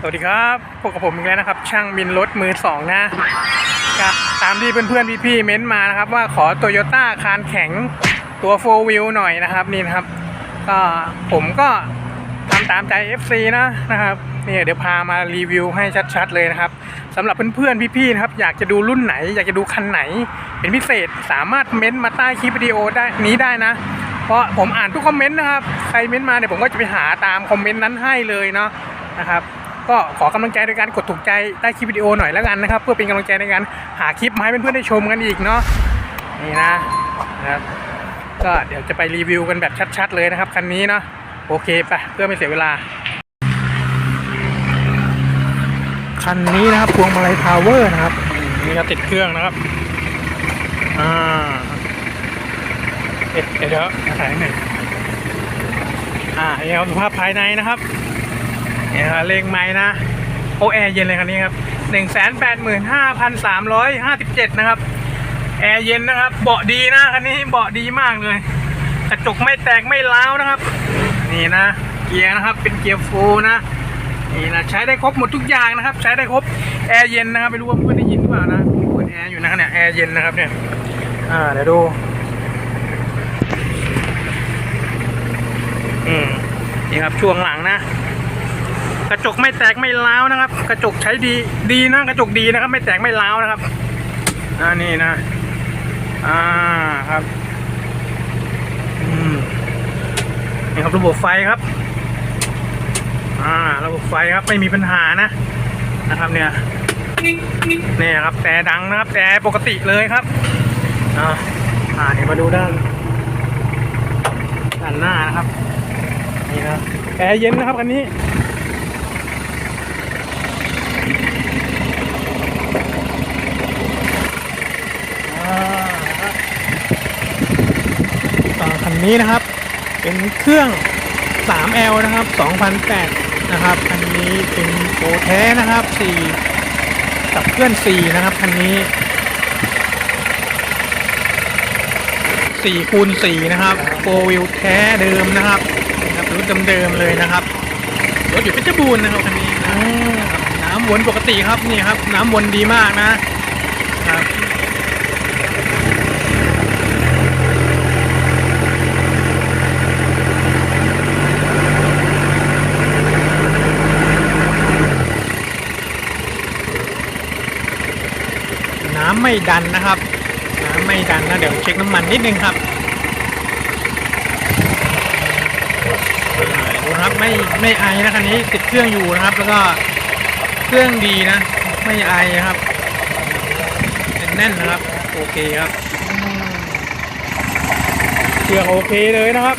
สวัสดีครับพบกับผมอีกแล้วนะครับ ช่างบินรถมือสองนะก็ตามที่เพื่อนๆพี่ๆเม้นต์มานะครับว่าขอโตโยต้าคานแข็งตัวโฟวิวหน่อยนะครับนี่นะครับก็ผมก็ทำตามใจ FC นะนะครับนี่เดี๋ยวพามารีวิวให้ชัดๆเลยนะครับสำหรับเพื่อนๆพี่ๆนะครับอยากจะดูรุ่นไหน อยากจะดูคันไหน เป็นพิเศษสามารถเม้นต์มาใต้คลิปวิดีโอได้นี้ได้นะ เพราะผมอ่านทุกคอมเมนต์นะครับใครเม้นต์มาเนี่ยผมก็จะไปหาตามคอมเมนต์นั้นให้เลยเนาะนะครับ ก็ขอกำลังใจในการกดถูกใจใต้คลิปวิดีโอหน่อยแล้วกันนะครับ เพื่อเป็นกำลังใจในการหาคลิปมาให้เพื่อนๆได้ชมกันอีกเนาะนี่นะนะครับก็เดี๋ยวจะไปรีวิวกันแบบชัด ๆ เลยนะครับคันนี้เนาะโอเคไปเพื่อไม่เสียเวลา คันนี้นะครับพวงมาลัยพาวเวอร์นะครับนี่ก็ติดเครื่องนะครับอ่าเดี๋ยวเดี๋ยวเดี๋ยวถ่ายหน่อยอ่านี่ครับสภาพภายในนะครับเนี่ยเลงไม้นะโอแอร์เย็นเลยคันนี้ครับหนึ่งแสนแปดหมื่นห้าพันสามร้อยห้าสิบเจ็ดนะครับแอร์เย็นนะครับ เบาะดีนะคันนี้เบาะดีมากเลย กระจกไม่แตกไม่ร้าวนะครับ นี่นะ เกียร์นะครับเป็นเกียร์โฟร์นะนี่นะใช้ได้ครบหมดทุกอย่างนะครับ ใช้ได้ครบแอร์เย็นนะครับไม่รู้ว่าเพื่อนได้ยินหรือเปล่านะเปิดแอร์อยู่นะเนี่ยแอร์เย็นนะครับเนี่ยอ่าเดี๋ยวดูอืมนี่ครับช่วงหลังนะ กระจกไม่แตกไม่ร้าวนะครับ กระจกใช้ดีดีนะกระจกดีนะครับ ไม่แตกไม่ร้าวนะครับอ่านี่นะอ่าครับอืมนี่ครับระบบไฟครับอ่าระบบไฟครับไม่มีปัญหานะนะครับเนี่ยเนี่ยครับแต่ดังนะครับ แต่ปกติเลยครับอ่าอ่าเดี๋ยวมาดูด้านด้านหน้านะครับนี่นะแอร์เย็นนะครับคันนี้ อ่าครับอ่าคันนี้นะครับ เป็นเครื่อง 3L นะครับ2008นะครับ คันนี้เป็นโปแท้นะครับ 4 กับเคลื่อน 4 นะครับ คันนี้4คูณ4นะครับโฟวิวแท้เดิมนะครับรถเดิมๆเลยนะครับ รถอยู่เพชรบูรณ์นะครับคันนี้นะครั วนปกติครับนี่ครับ น้ำวนดีมากนะครับน้ำไม่ดันนะครับ น้ำไม่ดันนะเดี๋ยวเช็คน้ำมันนิดนึงครับอ่าดูครับไม่ไม่ไอนะคันนี้ติดเครื่องอยู่นะครับ แล้วก็ เครื่องดีนะ ไม่ไอนะครับแน่นนะครับ โอเคครับเครื่องโอเคเลยนะครับ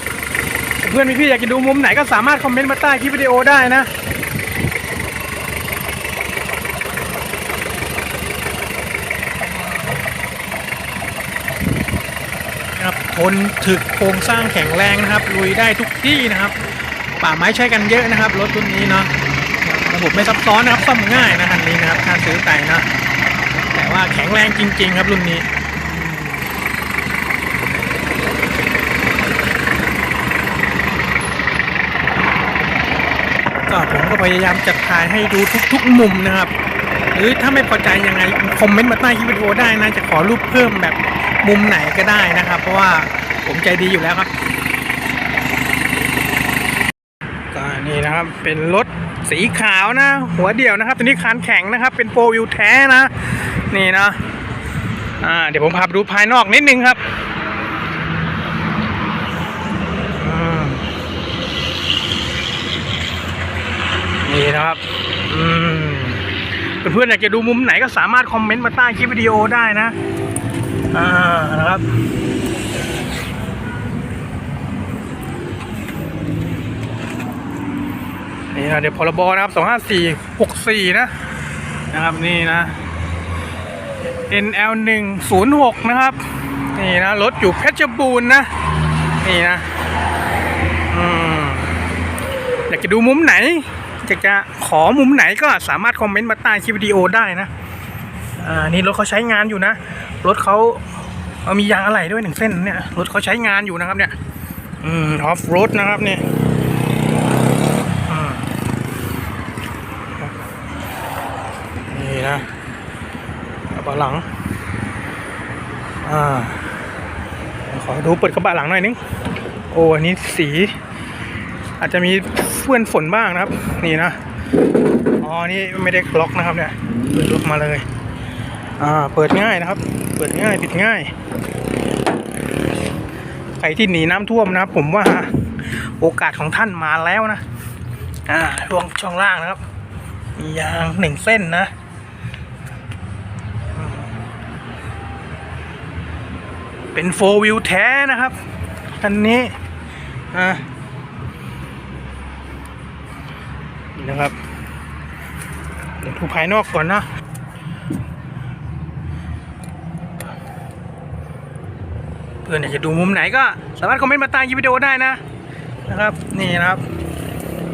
เพื่อนพี่ๆอยากจะดูมุมไหนก็สามารถคอมเมนต์มาใต้คลิปวิดีโอได้นะนะครับทนถึกโครงสร้างแข็งแรงนะครับ ลุยได้ทุกที่นะครับ ป่าไม้ใช้กันเยอะนะครับ รถรุ่นนี้เนาะ ระบบไม่ซับซ้อนนะครับซ่อมง่ายนะคันนี้นะครับถ้าซื้อไปนะแต่ว่าแข็งแรงจริง ๆ ครับรุ่นนี้ก็ผมก็พยายามจัดถ่ายให้ดูทุก ๆ มุมนะครับ หรือถ้าไม่พอใจยังไงคอมเมนต์มาใต้คลิปวิดีโอได้นะจะขอรูปเพิ่มแบบมุมไหนก็ได้นะครับ เพราะว่าผมใจดีอยู่แล้วครับก็นี่นะครับเป็นรถ สีขาวนะ หัวเดี่ยวนะครับ ตัวนี้คานแข็งนะครับ เป็นโฟวิวแท้นะ นี่นะอ่าเดี๋ยวผมพาไปดูภายนอกนิดนึงครับนี่นะครับเพื่อนๆอยากจะดูมุมไหนก็สามารถคอมเมนต์มาใต้คลิปวิดีโอได้นะอ่านะครับ นี่นะเดี๋ยวพรบนะครับ25464นะนะครับนี่นะ NL 106นะครับนี่นะรถอยู่เพชรบูรณ์นะนี่นะอืมอยากจะดูมุมไหนอยากจะขอมุมไหนก็สามารถคอมเมนต์มาใต้คลิปวิดีโอได้นะอ่านี่รถเขาใช้งานอยู่นะรถเขาเอามียางอะไหล่ด้วยหนึ่งเส้นเนี่ยรถเขาใช้งานอยู่นะครับเนี่ยอืมออฟโรดนะครับเนี่ยอืมโอเคาะ หลัง อ่า ขอดูเปิดกระบะหลังหน่อยนึง โอ้อันนี้สี อาจจะมีเฟื่อนฝนบ้างนะครับ นี่นะ อ๋อ นี่ไม่ได้ล็อกนะครับเนี่ย เปิดล็อกมาเลย อ่า เปิดง่ายนะครับ เปิดง่ายปิดง่าย ใครที่หนีน้ำท่วมนะผมว่าโอกาสของท่านมาแล้วนะ อ่าช่วงช่องล่างนะครับ มียางหนึ่งเส้นนะ เป็นโฟวิวแท้นะครับคันนี้อ่านี่นะครับ เดี๋ยวดูภายนอกก่อนนะเพื่อนอยากจะดูมุมไหนก็สามารถคอมเมนต์มาใต้คลิปวิดีโอได้นะนะครับ นี่นะครับ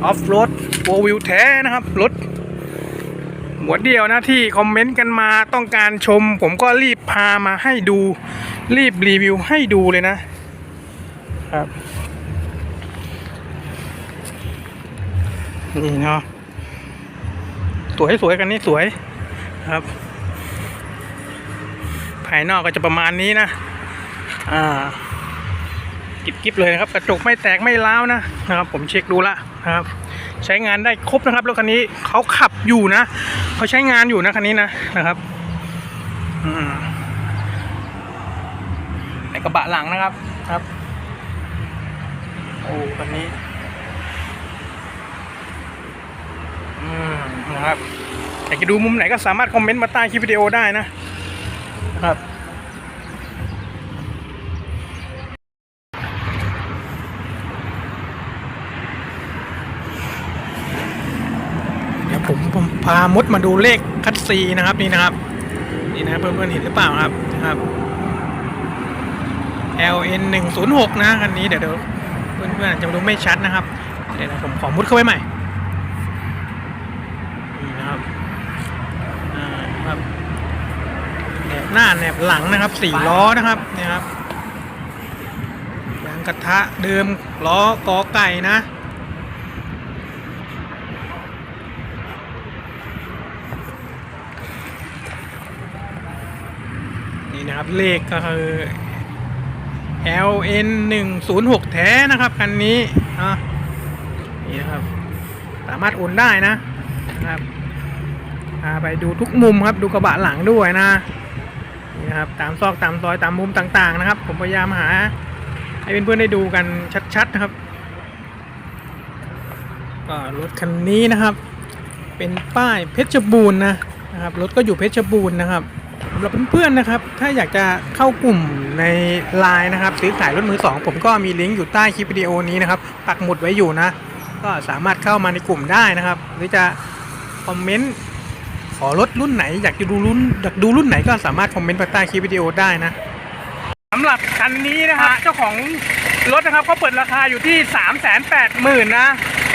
ออฟโรดโฟวิวแท้นะครับรถหัวเดียวนะที่คอมเมนต์กันมาต้องการชม ผมก็รีบพามาให้ดู รีบรีวิวให้ดูเลยนะครับนี่เนาะสวยสวยกันนี่สวยครับ ภายนอกก็จะประมาณนี้นะ อ่ากิบกิบเลยนะครับ กระจกไม่แตกไม่ร้าวนะนะครับ ผมเช็คดูละนะครับ ใช้งานได้ครบนะครับรถคันนี้เขาขับอยู่นะเขาใช้งานอยู่นะคันนี้นะนะครับ อืม ในกระบะหลังนะครับครับ โอ้คันนี้ อืมนะครับอยากจะดูมุมไหนก็สามารถคอมเมนต์มาใต้คลิปวิดีโอได้นะ ครับเดี๋ยวผมผมพามดมาดูเลขคัดซีนะครับนี่นะครับ นี่นะครับเพื่อนๆเห็นหรือเปล่าครับนะครับ LN 1 0 6นะคันนี้เดี๋ยวเดี๋ยวเพื่อนๆอาจจะดูไม่ชัดนะครับ เดี๋ยวผมขอมุดเข้าไปใหม่นี่นะครับครับแหนบหน้าแหนบหลังนะครับสี่ล้อนะครับเนี่ยครับยางกระทะเดิมล้อกอไก่นะนี่นะครับเลขก็คือ LN 1 0 6แท้นะครับคันนี้อะนี่นะครับ สามารถโอนได้นะนะครับพาไปดูทุกมุมครับดูกระบะหลังด้วยนะนี่นะครับตามซอกตามซอยตามมุมต่างๆนะครับ ผมพยายามหา ให้เพื่อนๆได้ดูกันชัดๆนะครับก็รถคันนี้นะครับ เป็นป้ายเพชรบูรณ์นะนะครับรถก็อยู่เพชรบูรณ์นะครับ สำหรับเพื่อนๆนะครับ ถ้าอยากจะเข้ากลุ่มในไลน์นะครับ ซื้อขายรถมือสองผมก็มีลิงก์อยู่ใต้คลิปวิดีโอนี้นะครับ ปักหมุดไว้อยู่นะ ก็สามารถเข้ามาในกลุ่มได้นะครับ หรือจะคอมเมนต์ขอรถรุ่นไหน อยากจะดูรุ่นอยากดูรุ่นไหนก็สามารถคอมเมนต์มาใต้คลิปวิดีโอได้นะสำหรับคันนี้นะครับ เจ้าของรถนะครับเขาเปิดราคาอยู่ที่ 3 8 0 0 0 0นะ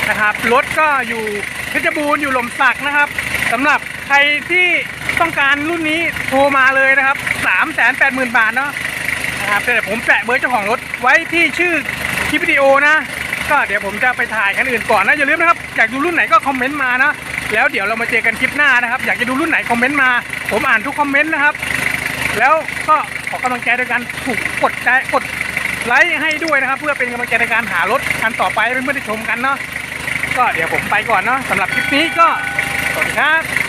นะครับรถก็อยู่เพชรบูรณ์อยู่หล่มสักนะครับสำหรับใครที่ ต้องการรุ่นนี้โทรมาเลยนะครับ3 8 0 0 0 0 บาทเนาะนะครับแต่ผมแปะเบอร์เจ้าของรถไว้ที่ชื่อคลิปวิดีโอนะ ก็เดี๋ยวผมจะไปถ่ายคันอื่นก่อนนะอย่าลืมนะครับอยากดูรุ่นไหนก็คอมเมนต์มานะแล้วเดี๋ยวเรามาเจอกันคลิปหน้านะครับ อยากจะดูรุ่นไหนคอมเมนต์มา ผมอ่านทุกคอมเมนต์นะครับ แล้วก็ขอกำลังใจด้วยกันถูกกดใจกดไลค์ให้ด้วยนะครับ เพื่อเป็นกำลังใจในการหารถคันต่อไปเพื่อนๆได้ชมกันเนาะก็เดี๋ยวผมไปก่อนเนาะสำหรับคลิปนี้ก็สวัสดีครับ